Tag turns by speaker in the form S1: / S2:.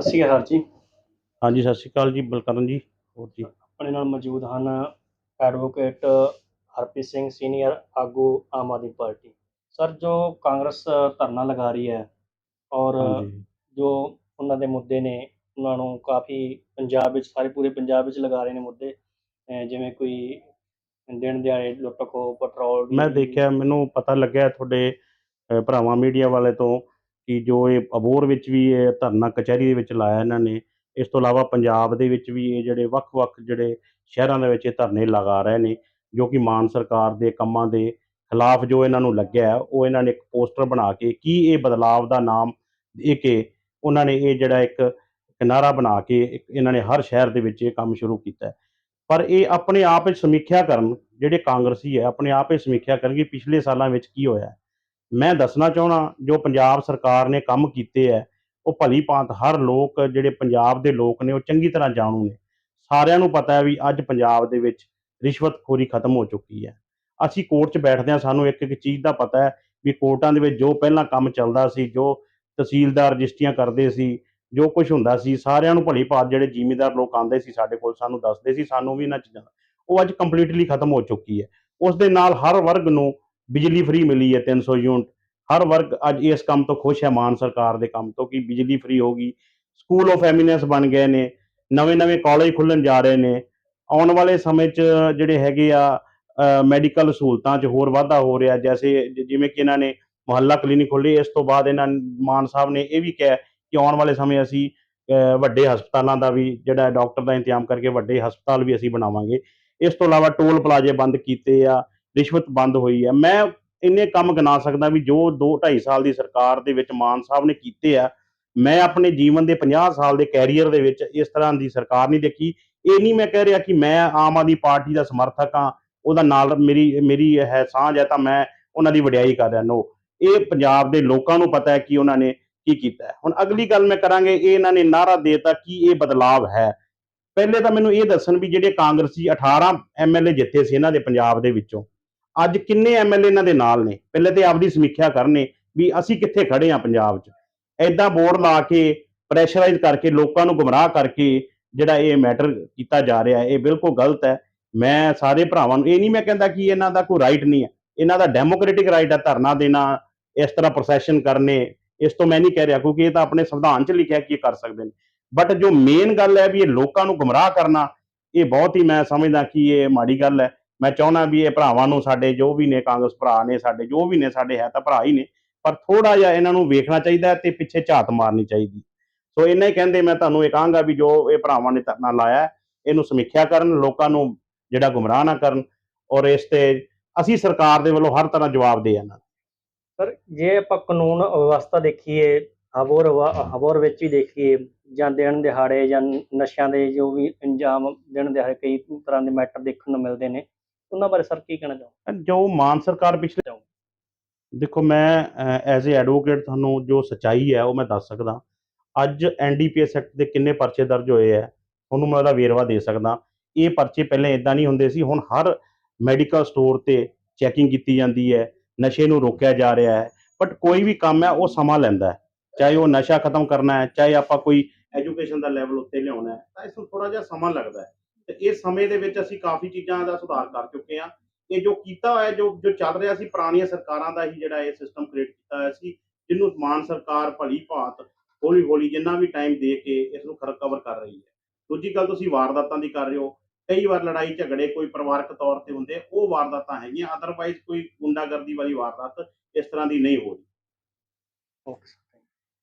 S1: ਸਤਿ ਸ਼੍ਰੀ ਅਕਾਲ ਜੀ।
S2: ਹਾਂਜੀ ਸਤਿ ਸ਼੍ਰੀ ਅਕਾਲ ਜੀ ਬਲਕਰਨ ਜੀ ਹੋਰ ਜੀ।
S1: ਆਪਣੇ ਨਾਲ ਮੌਜੂਦ ਹਨ ਐਡਵੋਕੇਟ ਹਰਪ੍ਰੀਤ ਸਿੰਘ ਸੀਨੀਅਰ ਆਗੂ ਆਮ ਆਦਮੀ ਪਾਰਟੀ। ਸਰ ਜੋ ਕਾਂਗਰਸ ਧਰਨਾ ਲਗਾ ਰਹੀ ਹੈ ਔਰ ਜੋ ਉਹਨਾਂ ਦੇ ਮੁੱਦੇ ਨੇ ਉਹਨਾਂ ਨੂੰ ਕਾਫੀ ਪੰਜਾਬ ਵਿੱਚ ਸਾਰੇ ਪੂਰੇ ਪੰਜਾਬ ਵਿੱਚ ਲਗਾ ਰਹੇ ਨੇ ਮੁੱਦੇ। ਜਿਵੇਂ ਕੋਈ ਦਿਨ ਦਿਹਾੜੇ ਲੁੱਟ ਖੋ ਪੈਟਰੋਲ
S2: ਮੈਂ ਦੇਖਿਆ ਮੈਨੂੰ ਪਤਾ ਲੱਗਿਆ ਤੁਹਾਡੇ ਭਰਾਵਾਂ ਮੀਡੀਆ ਵਾਲੇ ਤੋਂ ਕਿ ਜੋ ਇਹ ਅਬੋਰ ਵਿੱਚ ਵੀ ਇਹ ਧਰਨਾ ਕਚਹਿਰੀ ਦੇ ਵਿੱਚ ਲਾਇਆ ਇਹਨਾਂ ਨੇ, ਇਸ ਤੋਂ ਇਲਾਵਾ ਪੰਜਾਬ ਦੇ ਵਿੱਚ ਵੀ ਇਹ ਜਿਹੜੇ ਵੱਖ-ਵੱਖ ਜਿਹੜੇ ਸ਼ਹਿਰਾਂ ਦੇ ਵਿੱਚ ਇਹ ਧਰਨੇ ਲਗਾ ਰਹੇ ਨੇ, ਜੋ ਕਿ ਮਾਨ ਸਰਕਾਰ ਦੇ ਕੰਮਾਂ ਦੇ ਖਿਲਾਫ ਜੋ ਇਹਨਾਂ ਨੂੰ ਲੱਗਿਆ ਉਹ ਇਹਨਾਂ ਨੇ ਇੱਕ ਪੋਸਟਰ ਬਣਾ ਕੇ ਕੀ ਇਹ ਬਦਲਾਵ ਦਾ ਨਾਮ ਦੇ ਕੇ ਉਹਨਾਂ ਨੇ ਇਹ ਜਿਹੜਾ ਇੱਕ ਕਿਨਾਰਾ ਬਣਾ ਕੇ ਇੱਕ ਇਹਨਾਂ ਨੇ ਹਰ ਸ਼ਹਿਰ ਦੇ ਵਿੱਚ ਇਹ ਕੰਮ ਸ਼ੁਰੂ ਕੀਤਾ ਪਰ ਇਹ ਆਪਣੇ ਆਪ ਵਿੱਚ ਸਮੀਖਿਆ ਕਰਨ ਜਿਹੜੇ ਕਾਂਗਰਸੀ ਹੈ, ਆਪਣੇ ਆਪ ਹੀ ਸਮੀਖਿਆ ਕਰਨ ਕਿ ਪਿਛਲੇ ਸਾਲਾਂ ਵਿੱਚ ਕੀ ਹੋਇਆ ਮੈਂ ਦੱਸਣਾ ਚਾਹਣਾ ਜੋ ਪੰਜਾਬ ਸਰਕਾਰ ਨੇ ਕੰਮ ਕੀਤੇ ਹੈ, ਉਹ ਭਲੀ ਭਾਂਤ ਹਰ ਲੋਕ ਜਿਹੜੇ ਪੰਜਾਬ ਦੇ ਲੋਕ ਨੇ ਉਹ ਚੰਗੀ ਤਰ੍ਹਾਂ ਜਾਣੂ ਨੇ ਸਾਰਿਆਂ ਨੂੰ ਪਤਾ ਹੈ ਵੀ ਅੱਜ ਪੰਜਾਬ ਦੇ ਵਿੱਚ ਰਿਸ਼ਵਤਖੋਰੀ ਖਤਮ ਹੋ ਚੁੱਕੀ ਹੈ। ਅਸੀਂ ਕੋਰਟ 'ਚ ਬੈਠਦੇ ਹਾਂ, ਸਾਨੂੰ ਇੱਕ ਇੱਕ ਚੀਜ਼ ਦਾ ਪਤਾ ਹੈ ਵੀ ਕੋਰਟਾਂ ਦੇ ਵਿੱਚ ਜੋ ਪਹਿਲਾਂ ਕੰਮ ਚੱਲਦਾ ਸੀ, ਜੋ ਤਹਿਸੀਲਦਾਰ ਰਜਿਸਟਰੀਆਂ ਕਰਦੇ ਸੀ, ਜੋ ਕੁਝ ਹੁੰਦਾ ਸੀ, ਸਾਰਿਆਂ ਨੂੰ ਭਲੀ ਭਾਂਤ ਜਿਹੜੇ ਜ਼ਿਮੀਂਦਾਰ ਲੋਕ ਆਉਂਦੇ ਸੀ ਸਾਡੇ ਕੋਲ ਸਾਨੂੰ ਦੱਸਦੇ ਸੀ, ਸਾਨੂੰ ਵੀ ਇਹਨਾਂ ਚੀਜ਼ਾਂ ਉਹ ਅੱਜ ਕੰਪਲੀਟਲੀ ਖਤਮ ਹੋ ਚੁੱਕੀ ਹੈ। ਉਸ ਦੇ ਨਾਲ ਹਰ ਵਰਗ ਨੂੰ ਬਿਜਲੀ ਫ੍ਰੀ ਮਿਲੀ ਹੈ 300 ਯੂਨਿਟ। ਹਰ ਵਰਗ ਅੱਜ ਇਸ ਕੰਮ ਤੋਂ ਖੁਸ਼ ਹੈ, ਮਾਨ ਸਰਕਾਰ ਦੇ ਕੰਮ ਤੋਂ ਕਿ ਬਿਜਲੀ ਫ੍ਰੀ ਹੋ ਗਈ। ਸਕੂਲ ਆਫ ਐਮੀਨੈਂਸ ਬਣ ਗਏ ਨੇ ਨਵੇਂ-ਨਵੇਂ ਕਾਲਜ ਖੁੱਲਣ ਜਾ ਰਹੇ ਨੇ। ਆਉਣ ਵਾਲੇ ਸਮੇਂ 'ਚ ਜਿਹੜੇ ਹੈਗੇ ਆ ਮੈਡੀਕਲ ਸਹੂਲਤਾਂ 'ਚ ਹੋਰ ਵਾਧਾ ਹੋ ਰਿਹਾ। ਜੈਸੇ ਜਿਵੇਂ ਕਿ ਇਹਨਾਂ ਨੇ ਮੁਹੱਲਾ ਕਲੀਨਿਕ ਖੋਲ੍ਹੀ, ਇਸ ਤੋਂ ਬਾਅਦ ਇਹਨਾਂ ਮਾਨ ਸਾਹਿਬ ਨੇ ਇਹ ਵੀ ਕਿਹਾ ਕਿ ਆਉਣ ਵਾਲੇ ਸਮੇਂ ਅਸੀਂ ਵੱਡੇ ਹਸਪਤਾਲਾਂ ਦਾ ਵੀ ਜਿਹੜਾ ਡਾਕਟਰ ਦਾ ਇੰਤਜ਼ਾਮ ਕਰਕੇ ਵੱਡੇ ਹਸਪਤਾਲ ਵੀ ਅਸੀਂ ਬਣਾਵਾਂਗੇ। ਇਸ ਤੋਂ ਇਲਾਵਾ ਟੋਲ ਪਲਾਜ਼ੇ ਬੰਦ ਕੀਤੇ ਆ। ਰਿਸ਼ਵਤ ਬੰਦ ਹੋਈ ਹੈ। ਮੈਂ ਇੰਨੇ ਕੰਮ ਗਿਣਾ ਸਕਦਾ ਵੀ ਜੋ 2 2.5 ਸਾਲ ਦੀ ਸਰਕਾਰ ਦੇ ਵਿੱਚ ਮਾਨ ਸਾਹਿਬ ਨੇ ਕੀਤੇ ਆ, ਮੈਂ ਆਪਣੇ ਜੀਵਨ ਦੇ 50 ਸਾਲ ਦੇ ਕੈਰੀਅਰ ਦੇ ਵਿੱਚ ਇਸ ਤਰ੍ਹਾਂ ਦੀ ਸਰਕਾਰ ਨਹੀਂ ਦੇਖੀ। ਇਹ ਨਹੀਂ ਮੈਂ ਕਹਿ ਰਿਹਾ ਕਿ ਮੈਂ ਆਮ ਆਦਮੀ ਪਾਰਟੀ ਦਾ ਸਮਰਥਕ ਹਾਂ, ਉਹਦਾ ਨਾਲ ਮੇਰੀ ਮੇਰੀ ਹੈ ਸਾਂਝ ਹੈ ਤਾਂ ਮੈਂ ਉਹਨਾਂ ਦੀ ਵਡਿਆਈ ਕਰ ਰਿਹਾ। ਨੋ, ਇਹ ਪੰਜਾਬ ਦੇ ਲੋਕਾਂ ਨੂੰ ਪਤਾ ਹੈ ਕਿ ਉਹਨਾਂ ਨੇ ਕੀ ਕੀਤਾ ਹੁਣ ਅਗਲੀ ਗੱਲ ਮੈਂ ਕਰਾਂਗੇ, ਇਹ ਇਹਨਾਂ ਨੇ ਨਾਰਾ ਦੇਤਾ ਕਿ ਇਹ ਬਦਲਾਵ ਹੈ। ਪਹਿਲੇ ਤਾਂ ਮੈਨੂੰ ਇਹ ਦੱਸਣ ਵੀ ਜਿਹੜੇ ਕਾਂਗਰਸੀ 18 ਐਮਐਲਏ ਜਿੱਤੇ ਸੀ ਇਹਨਾਂ ਦੇ ਪੰਜਾਬ ਦੇ ਵਿੱਚੋਂ ਅੱਜ ਕਿੰਨੇ ਐਮਐਲਏ ਇਹਨਾਂ ਦੇ ਨਾਲ ਨੇ? ਪਹਿਲੇ ਤੇ ਆਪਦੀ ਸਮੀਖਿਆ ਕਰਨੇ ਵੀ ਅਸੀਂ ਕਿੱਥੇ ਖੜੇ ਆ ਪੰਜਾਬ 'ਚ। ਐਦਾਂ ਬੋਰਡ ਲਾ ਕੇ, ਪ੍ਰੈਸ਼ਰਾਈਜ਼ ਕਰਕੇ, ਲੋਕਾਂ ਨੂੰ ਗੁੰਮਰਾਹ ਕਰਕੇ ਜਿਹੜਾ ਇਹ ਮੈਟਰ ਕੀਤਾ ਜਾ ਰਿਹਾ, ਇਹ ਬਿਲਕੁਲ ਗਲਤ ਹੈ। ਮੈਂ ਸਾਰੇ ਭਰਾਵਾਂ ਨੂੰ ਇਹ ਨਹੀਂ ਮੈਂ ਕਹਿੰਦਾ ਕਿ ਇਹਨਾਂ ਦਾ ਕੋਈ ਰਾਈਟ ਨਹੀਂ ਹੈ। ਇਹਨਾਂ ਦਾ ਡੈਮੋਕ੍ਰੈਟਿਕ ਰਾਈਟ ਹੈ ਧਰਨਾ ਦੇਣਾ, ਇਸ ਤਰ੍ਹਾਂ ਪ੍ਰੋਸੈਸ਼ਨ ਕਰਨੇ, ਇਸ ਤੋਂ ਮੈਂ ਨਹੀਂ ਕਹਿ ਰਿਹਾ ਕਿਉਂਕਿ ਇਹ ਤਾਂ ਆਪਣੇ ਸੰਵਿਧਾਨ 'ਚ ਲਿਖਿਆ ਕਿ ਇਹ ਕਰ ਸਕਦੇ ਨੇ। ਬਟ ਜੋ ਮੇਨ ਗੱਲ ਹੈ ਵੀ ਇਹ ਲੋਕਾਂ ਨੂੰ ਗੁੰਮਰਾਹ ਕਰਨਾ, ਇਹ ਬਹੁਤ ਹੀ ਮੈਂ ਸਮਝਦਾ ਕਿ ਇਹ ਮਾੜੀ ਗੱਲ ਹੈ। ਮੈਂ ਚਾਹੁੰਦਾ ਵੀ ਇਹ ਭਰਾਵਾਂ ਨੂੰ ਸਾਡੇ ਜੋ ਵੀ ਨੇ ਕਾਂਗਰਸ ਭਰਾ ਨੇ, ਸਾਡੇ ਜੋ ਵੀ ਨੇ, ਸਾਡੇ ਹੈ ਤਾਂ ਭਰਾ ਹੀ ਨੇ, ਪਰ ਥੋੜਾ ਜਿਹਾ ਇਹਨਾਂ ਨੂੰ ਵੇਖਣਾ ਚਾਹੀਦਾ ਤੇ ਪਿੱਛੇ ਝਾਤ ਮਾਰਨੀ ਚਾਹੀਦੀ। ਸੋ ਇੰਨਾ ਹੀ ਕਹਿੰਦੇ, ਮੈਂ ਤੁਹਾਨੂੰ ਇਹ ਕਹਾਂਗਾ ਵੀ ਜੋ ਇਹ ਭਰਾਵਾਂ ਨੇ ਧਰਨਾ ਲਾਇਆ, ਇਹਨੂੰ ਸਮੀਖਿਆ ਕਰਨ, ਲੋਕਾਂ ਨੂੰ ਜਿਹੜਾ ਗੁੰਮਰਾਹ ਨਾ ਕਰਨ ਔਰ ਇਸ ਤੇ ਅਸੀਂ ਸਰਕਾਰ ਦੇ ਵੱਲੋਂ ਹਰ ਤਰ੍ਹਾਂ ਜਵਾਬ ਦੇ ਜਾਣਾ
S1: ਸਰ ਜੇ ਆਪਾਂ ਕਾਨੂੰਨ ਵਿਵਸਥਾ ਦੇਖੀਏ, ਹਬੋਰ ਵਾ- ਵਿੱਚ ਵੀ ਦੇਖੀਏ, ਜਾਂ ਦਿਨ ਦਿਹਾੜੇ ਜਾਂ ਨਸ਼ਿਆਂ ਦੇ ਜੋ ਵੀ ਇੰਜਾਮ ਦਿਨ ਦਿਹਾੜੇ ਕਈ ਤਰ੍ਹਾਂ ਦੇ ਮੈਟਰ ਦੇਖਣ ਨੂੰ ਮਿਲਦੇ ਨੇ ਉਹਨਾਂ ਬਾਰੇ ਸਰ ਕੀ ਕਹਿਣਾ ਚਾਹੋ
S2: ਜੋ ਮਾਨ ਸਰਕਾਰ ਪਿਛਲੇ ਦੇਖੋ ਮੈਂ ਐਜ਼ ਅ ਐਡਵੋਕੇਟ ਤੁਹਾਨੂੰ ਜੋ ਸਚਾਈ ਹੈ ਉਹ ਮੈਂ ਦੱਸ ਸਕਦਾ। ਅੱਜ ਐਨਡੀਪੀਐਸ ਐਕਟ ਦੇ ਕਿੰਨੇ ਪਰਚੇ ਦਰਜ ਹੋਏ ਹੈ ਤੁਹਾਨੂੰ ਮੈਂ ਉਹਦਾ ਵੇਰਵਾ ਦੇ ਸਕਦਾ। ਇਹ ਪਰਚੇ ਪਹਿਲਾਂ ਇਦਾਂ ਨਹੀਂ ਹੁੰਦੇ ਸੀ ਹੁਣ ਹਰ ਮੈਡੀਕਲ ਸਟੋਰ ਤੇ ਚੈਕਿੰਗ ਕੀਤੀ ਜਾਂਦੀ ਹੈ ਨਸ਼ੇ ਨੂੰ ਰੋਕਿਆ ਜਾ ਰਿਹਾ ਹੈ ਬਟ ਕੋਈ ਵੀ ਕੰਮ ਹੈ ਉਹ ਸਮਾਂ ਲੈਂਦਾ ਹੈ। ਚਾਹੇ ਉਹ ਨਸ਼ਾ ਖਤਮ ਕਰਨਾ ਹੈ ਚਾਹੇ ਆਪਾਂ ਕੋਈ ਐਜੂਕੇਸ਼ਨ ਦਾ ਲੈਵਲ ਉੱਤੇ ਲਿਆਉਣਾ ਹੈ ਤਾਂ ਇਸ ਨੂੰ ਥੋੜਾ ਜਿਹਾ ਸਮਾਂ ਲੱਗਦਾ ਹੈ। ਤੇ ਇਸ ਸਮੇਂ ਦੇ ਵਿੱਚ ਅਸੀਂ ਕਾਫੀ ਚੀਜ਼ਾਂ ਦਾ ਸੁਧਾਰ ਕਰ ਚੁੱਕੇ ਹਾਂ। ਇਹ ਜੋ ਕੀਤਾ ਹੋਇਆ, ਜੋ ਜੋ ਚੱਲ ਰਿਹਾ ਸੀ, ਪੁਰਾਣੀਆਂ ਸਰਕਾਰਾਂ ਦਾ ਹੀ ਜਿਹੜਾ ਇਹ ਸਿਸਟਮ ਕ੍ਰੀਏਟ ਕੀਤਾ ਹੋਇਆ ਸੀ, ਜਿਹਨੂੰ ਮਾਨ ਸਰਕਾਰ ਭਲੀ ਭਾਂਤ ਹੌਲੀ ਹੌਲੀ ਜਿੰਨਾ ਵੀ ਟਾਈਮ ਦੇ ਕੇ ਇਸ ਨੂੰ ਖਰ ਕਵਰ ਕਰ ਰਹੀ ਹੈ। ਦੂਜੀ ਗੱਲ, ਤੁਸੀਂ ਵਾਰਦਾਤਾਂ ਦੀ ਕਰ ਰਹੇ ਹੋ। ਕਈ ਵਾਰ ਲੜਾਈ ਝਗੜੇ ਕੋਈ ਪਰਿਵਾਰਕ ਤੌਰ ਤੇ ਹੁੰਦੇ, ਉਹ ਵਾਰਦਾਤਾਂ ਹੈਗੀਆਂ ਅਦਰਵਾਈਜ਼ ਕੋਈ ਗੁੰਡਾਗਰਦੀ ਵਾਲੀ ਵਾਰਦਾਤ ਇਸ ਤਰ੍ਹਾਂ ਦੀ ਨਹੀਂ ਹੋ ਰਹੀ।
S1: ਓਕੇ